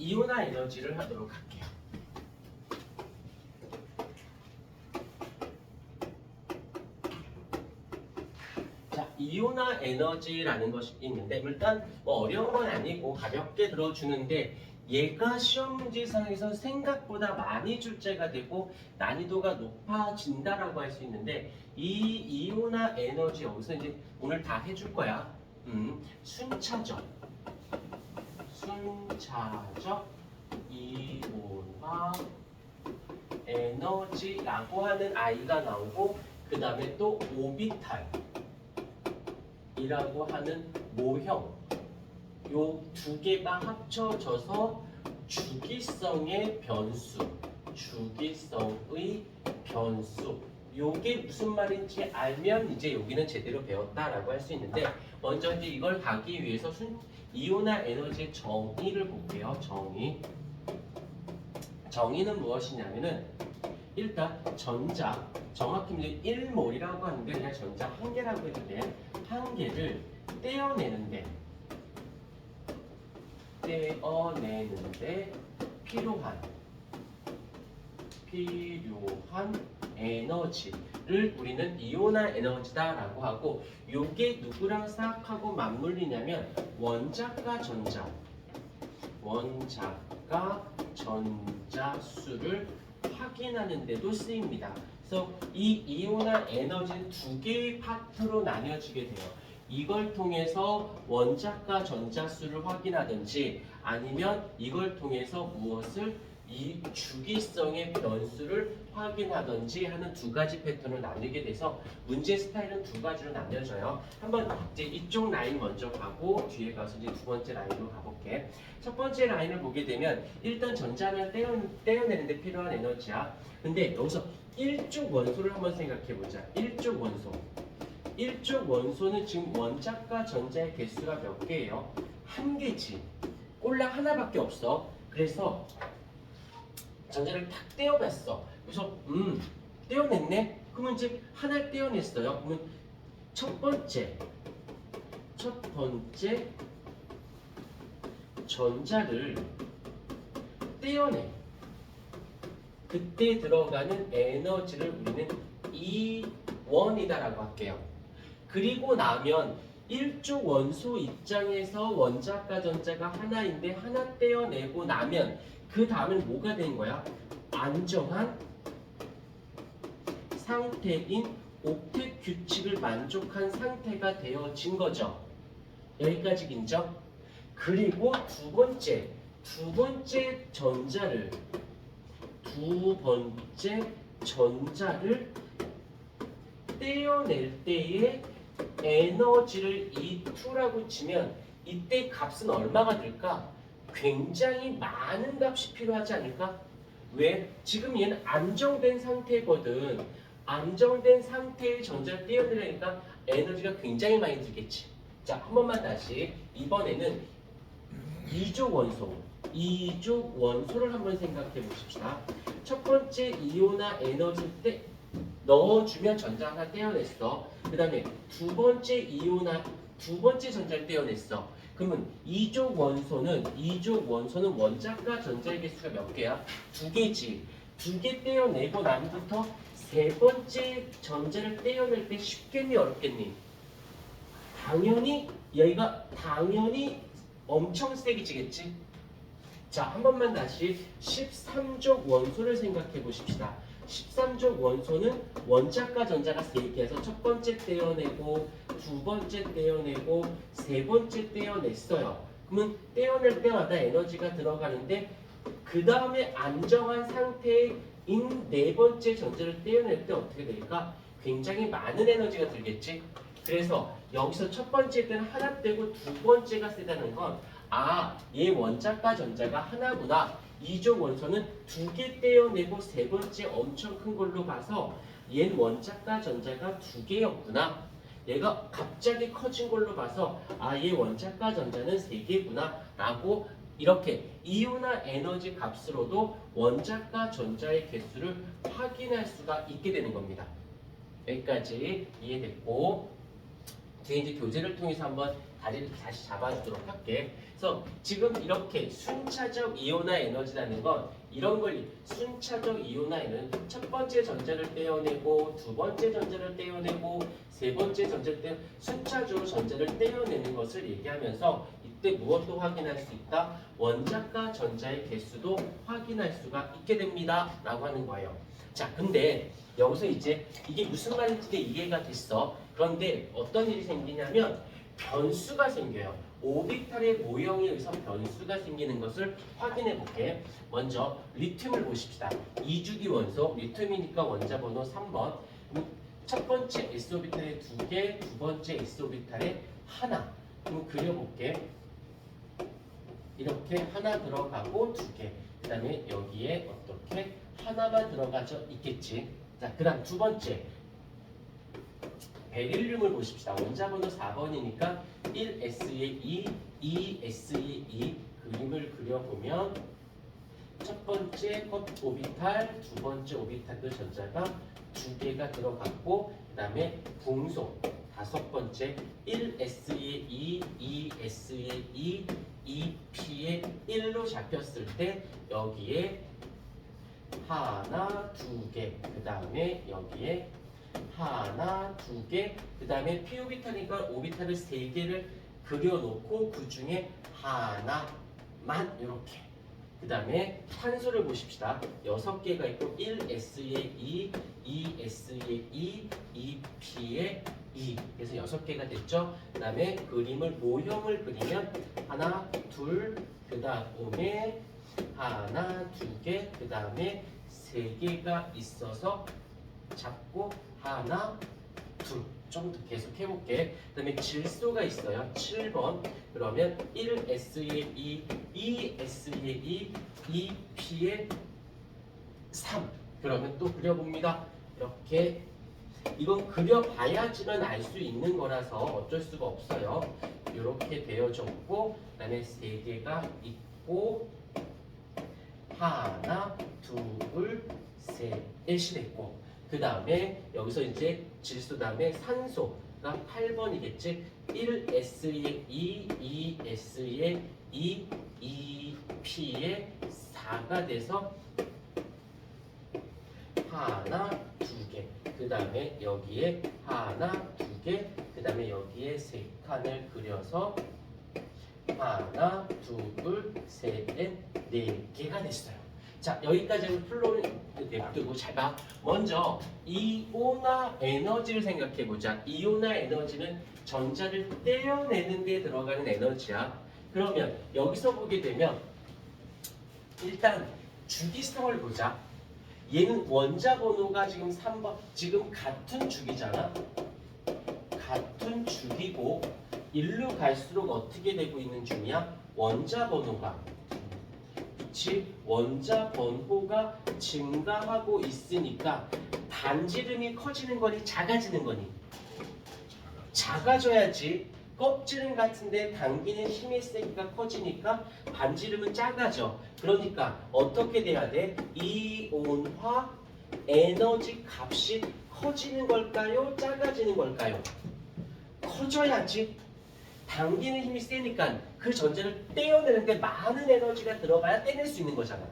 이온화 에너지를 하도록 할게요. 자, 이온화 에너지라는 것이 있는데 일단 뭐 어려운 건 아니고 가볍게 들어주는데 얘가 시험 문제상에서 생각보다 많이 출제가 되고 난이도가 높아진다라고 할 수 있는데 이 이온화 에너지 여기서 이제 오늘 다 해줄 거야. 음, 순차적, 순차적 이온화 에너지라고 하는 아이가 나오고 그 다음에 또 오비탈. 이라고 하는 모형 요 두 개가 합쳐져서 주기성의 변수 주기성의 변수 요게 무슨 말인지 알면 이제 여기는 제대로 배웠다라고 할 수 있는데 먼저 이제 이걸 가기 위해서 순 이온화 에너지의 정의를 볼게요 정의 정의는 무엇이냐면은 일단 전자 정확히 이제 1몰이라고 하는데 그냥 전자 한 개라고 돼. 한 개를 떼어내는데 떼어내는데 필요한 필요한 에너지를 우리는 이온화 에너지다라고 하고 요게 누구랑 싹하고 맞물리냐면 원자과 전자 원자과 전자 수를 확인하는 데도 쓰입니다. 그래서 이 이온화 에너지는 두 개의 파트로 나뉘어지게 돼요. 이걸 통해서 원자과 전자수를 확인하든지 아니면 이걸 통해서 무엇을 이 주기성의 변수를 확인하든지 하는 두 가지 패턴을 나뉘게 돼서 문제 스타일은 두 가지로 나뉘어져요. 한번 이제 이쪽 라인 먼저 가고 뒤에 가서 이제 두 번째 라인으로 가볼게. 첫 번째 라인을 보게 되면 일단 전자를 떼어, 떼어내는데 필요한 에너지야. 근데 여기서 일족 원소를 한번 생각해 보자. 일족 원소. 일족 원소는 지금 원자과 전자의 개수가 몇 개예요? 한 개지. 꼴랑 하나밖에 없어. 그래서 전자를 탁 떼어봤어. 그래서 음 떼어냈네. 그러면 이제 하나를 떼어냈어요. 그러면 첫 번째 첫 번째 전자를 떼어내. 그때 들어가는 에너지를 우리는 E1이다라고 할게요. 그리고 나면 일족 원소 입장에서 원자과 전자가 하나인데 하나 떼어내고 나면 그 다음은 뭐가 된 거야? 안정한 상태인 옥텟 규칙을 만족한 상태가 되어진 거죠. 여기까지 인정? 그리고 두 번째, 두 번째 전자를 두 번째 전자를 떼어낼 때의 에너지를 E2라고 치면 이때 값은 얼마가 될까? 굉장히 많은 값이 필요하지 않을까? 왜? 지금 얘는 안정된 상태거든. 안정된 상태의 전자를 떼어내려니까 에너지가 굉장히 많이 들겠지. 자, 한 번만 다시. 이번에는 이족 원소. 이족 원소를 한번 생각해 보십시다. 첫 번째 이온화 에너지 때 넣어주면 전자 하나 떼어냈어. 그 다음에 두 번째 이온화 두 번째 전자를 떼어냈어. 그러면 이족 원소는 이족 원소는 원자과 전자의 개수가 몇 개야? 두 개지. 두 개 떼어내고 나면부터 세 번째 전자를 떼어낼 때 쉽겠니 어렵겠니? 당연히 여기가 당연히 엄청 세게 지겠지. 자, 한 번만 다시 13족 원소를 생각해 보십시다. 13족 원소는 원자과 전자가 3개에서 첫 번째 떼어내고 두 번째 떼어내고 세 번째 떼어냈어요. 그러면 떼어낼 때마다 에너지가 들어가는데 그 다음에 안정한 상태인 네 번째 전자를 떼어낼 때 어떻게 될까? 굉장히 많은 에너지가 들겠지. 그래서 여기서 첫 번째 때는 하나 떼고 두 번째가 세다는 건 아, 얘 원자과 전자가 하나구나. 이족 원소는 두 개 떼어내고 세 번째 엄청 큰 걸로 봐서 얘는 원자과 전자가 두 개였구나. 얘가 갑자기 커진 걸로 봐서 아, 얘 원자과 전자는 세 개구나. 라고 이렇게 이온화 에너지 값으로도 원자과 전자의 개수를 확인할 수가 있게 되는 겁니다. 여기까지 이해됐고 뒤에 이제 교재를 통해서 한번 다리를 다시 잡아주도록 할게. 그래서 지금 이렇게 순차적 이온화 에너지라는 건 이런 걸 순차적 이온화 에너지 첫 번째 전자를 떼어내고 두 번째 전자를 떼어내고 세 번째 전자를 떼어 순차적으로 전자를 떼어내는 것을 얘기하면서 이때 무엇도 확인할 수 있다? 원자과 전자의 개수도 확인할 수가 있게 됩니다. 라고 하는 거예요. 자, 근데 여기서 이제 이게 무슨 말인지 이해가 됐어. 그런데 어떤 일이 생기냐면 변수가 생겨요. 오비탈의 모형에 의해서 변수가 생기는 것을 확인해 볼게. 먼저 리튬을 보십시다. 2주기 원소 리튬이니까 원자 번호 3번. 첫 번째 s 오비탈에 두 개, 두 번째 s 오비탈에 하나. 그럼 그려볼게. 이렇게 하나 들어가고 두 개. 그 다음에 여기에 어떻게 하나만 들어가져 있겠지. 자, 그 다음 두 번째 베릴륨을 보십시다. 원자 번호 4번이니까 1S에 2, 2S에 2 그림을 그려보면 첫 번째 컷 오비탈, 두 번째 오비탈도 전자가 두 개가 들어갔고 그 다음에 붕소 다섯 번째 1S에 2, 2S에 2, 2P에 1로 잡혔을 때 여기에 하나, 두 개, 그 다음에 여기에 하나, 두 개, 그 다음에 p 오비탈이니까 오비탈을 세 개를 그려놓고 그 중에 하나만 이렇게. 그 다음에 탄소를 보십시다. 여섯 개가 있고 1S에 2, 2S에 2, 2P에 2. 그래서 여섯 개가 됐죠. 그 다음에 그림을 모형을 그리면 하나, 둘, 그 다음에 하나, 두 개, 그 다음에 세 개가 있어서 잡고 하나, 둘. 좀 더 계속 해볼게. 그 다음에 질소가 있어요. 7번. 그러면 1S에 2, 2S에 2, 2P에 3. 그러면 또 그려봅니다. 이렇게. 이건 그려봐야지만 알 수 있는 거라서 어쩔 수가 없어요. 이렇게 되어졌고, 그 다음에 세 개가 있고, 하나, 둘, 셋, 넷이 됐고 그 다음에 여기서 이제 질소 다음에 산소가 8번이겠지 1S에 2, 2S에 2, 2P에 4가 돼서 하나, 두 개. 그 다음에 여기에 하나, 두 개. 그 다음에 여기에 세 칸을 그려서 하나, 둘, 셋, 넷, 네 개가 됐어요. 자, 여기까지는 플로를 냅두고 잘 봐. 먼저 이온화 에너지를 생각해 보자. 이온화 에너지는 전자를 떼어내는 데 들어가는 에너지야. 그러면 여기서 보게 되면 일단 주기성을 보자. 얘는 원자 번호가 지금 3번 지금 같은 주기잖아. 같은 주기고 일로 갈수록 어떻게 되고 있는 중이야? 원자 번호가 그치? 원자 번호가 증가하고 있으니까 반지름이 커지는 거니 작아지는 거니? 작아져야지 껍질은 같은데 당기는 힘의 세기가 커지니까 반지름은 작아져. 그러니까 어떻게 돼야 돼? 이온화 에너지 값이 커지는 걸까요? 작아지는 걸까요? 커져야지. 당기는 힘이 세니까 그 전자를 떼어내는데 많은 에너지가 들어가야 떼낼 수 있는 거잖아.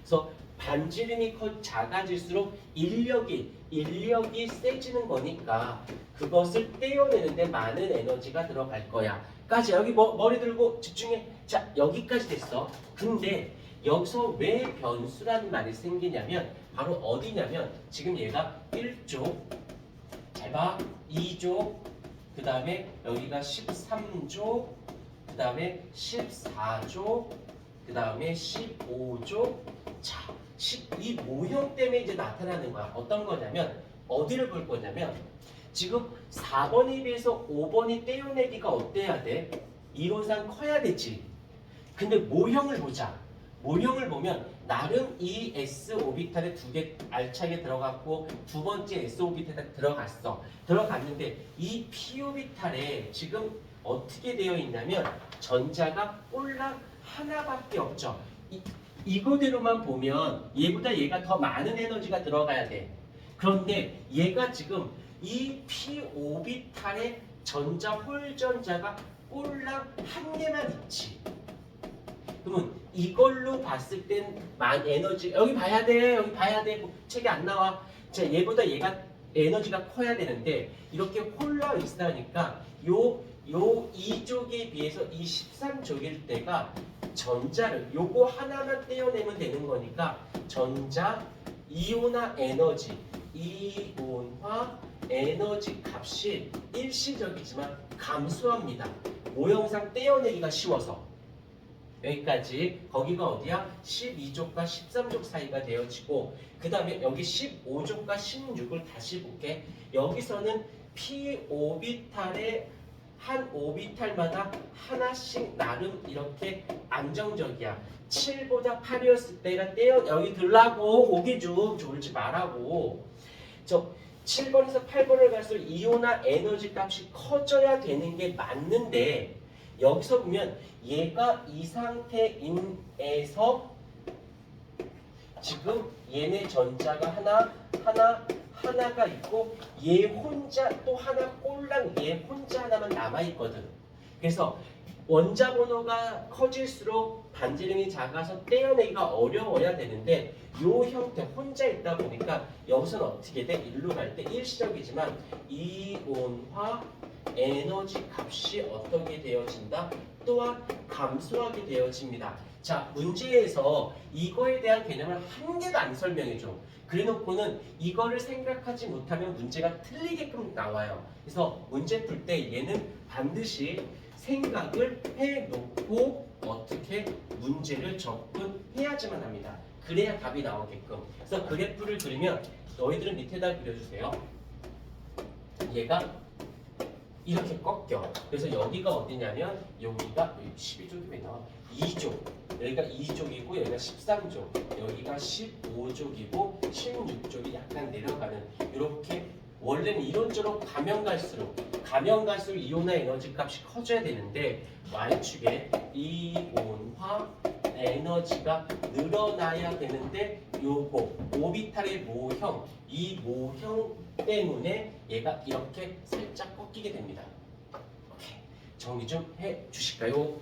그래서 반지름이 커 작아질수록 인력이 인력이 세지는 거니까 그것을 떼어내는데 많은 에너지가 들어갈 거야. 까지 여기 뭐, 머리 들고 집중해. 자 여기까지 됐어. 근데 여기서 왜 변수라는 말이 생기냐면 바로 어디냐면 지금 얘가 1조 잘 봐. 2조 그 다음에 여기가 13조 그 다음에 14조 그 다음에 15조 자, 10, 이 모형 때문에 이제 나타나는 거야. 어떤 거냐면 어디를 볼 거냐면 지금 4번에 비해서 5번이 떼어내기가 어때야 돼? 이론상 커야 되지. 근데 모형을 보자. 모형을 보면 나름 이 S 오비탈에 두 개 알차게 들어갔고 두 번째 S 오비탈에 들어갔어. 들어갔는데 이 P 오비탈에 지금 어떻게 되어 있냐면 전자가 꼴랑 하나밖에 없죠. 이, 이거대로만 보면 얘보다 얘가 더 많은 에너지가 들어가야 돼. 그런데 얘가 지금 이 P 오비탈의 전자 홀 전자가 꼴랑 한 개만 있지. 그러면 이걸로 봤을 땐 만 에너지 여기 봐야 돼 여기 봐야 돼 뭐 책이 안 나와. 자 얘보다 얘가 에너지가 커야 되는데 이렇게 홀라 있으니까 요요 2족에 비해서 이 13족일 때가 전자를 요거 하나만 떼어내면 되는 거니까 전자 이온화 에너지. 이온화 에너지 값이 일시적이지만 감소합니다. 모형상 떼어내기가 쉬워서 여기까지. 거기가 어디야? 12족과 13족 사이가 되어지고 그 다음에 여기 15족과 16을 다시 볼게. 여기서는 p 오비탈의 한 오비탈마다 하나씩 나름 이렇게 안정적이야. 7보다 8이었을 때가 떼어 여기 들라고. 고기 좀 졸지 말라고. 저 7번에서 8번을 갈수록 이온화 에너지 값이 커져야 되는 게 맞는데 여기서 보면 얘가 이 상태인에서 지금 얘네 전자가 하나 하나 하나가 있고 얘 혼자 또 하나 꼴랑 얘 혼자 하나만 남아 있거든. 그래서 원자 번호가 커질수록 반지름이 작아서 떼어내기가 어려워야 되는데 요 형태 혼자 있다 보니까 여기서는 어떻게 돼? 일로 갈 때 일시적이지만 이온화 에너지 값이 어떻게 되어진다? 또한 감소하게 되어집니다. 자, 문제에서 이거에 대한 개념을 한 개도 안 설명해줘. 그래 놓고는 이거를 생각하지 못하면 문제가 틀리게끔 나와요. 그래서 문제 풀 때 얘는 반드시 생각을 해 놓고 어떻게 문제를 접근해야지만 합니다. 그래야 답이 나오게끔. 그래서 그래프를 그리면 너희들은 밑에다 그려주세요. 얘가 이렇게 꺾여. 그래서 여기가 어디냐면 여기가 12족이 왜 나와? 2족. 여기가 2족이고 여기가 13족. 여기가 15족이고 16족이 약간 내려가는 이렇게 원래는 이론적으로 가면 갈수록 가면 갈수록 이온화 에너지 값이 커져야 되는데 y축에 이온화 에너지가 늘어나야 되는데 요거 오비탈의 모형 이 모형 때문에 얘가 이렇게 살짝 꺾이게 됩니다. 오케이. 정리 좀 해 주실까요?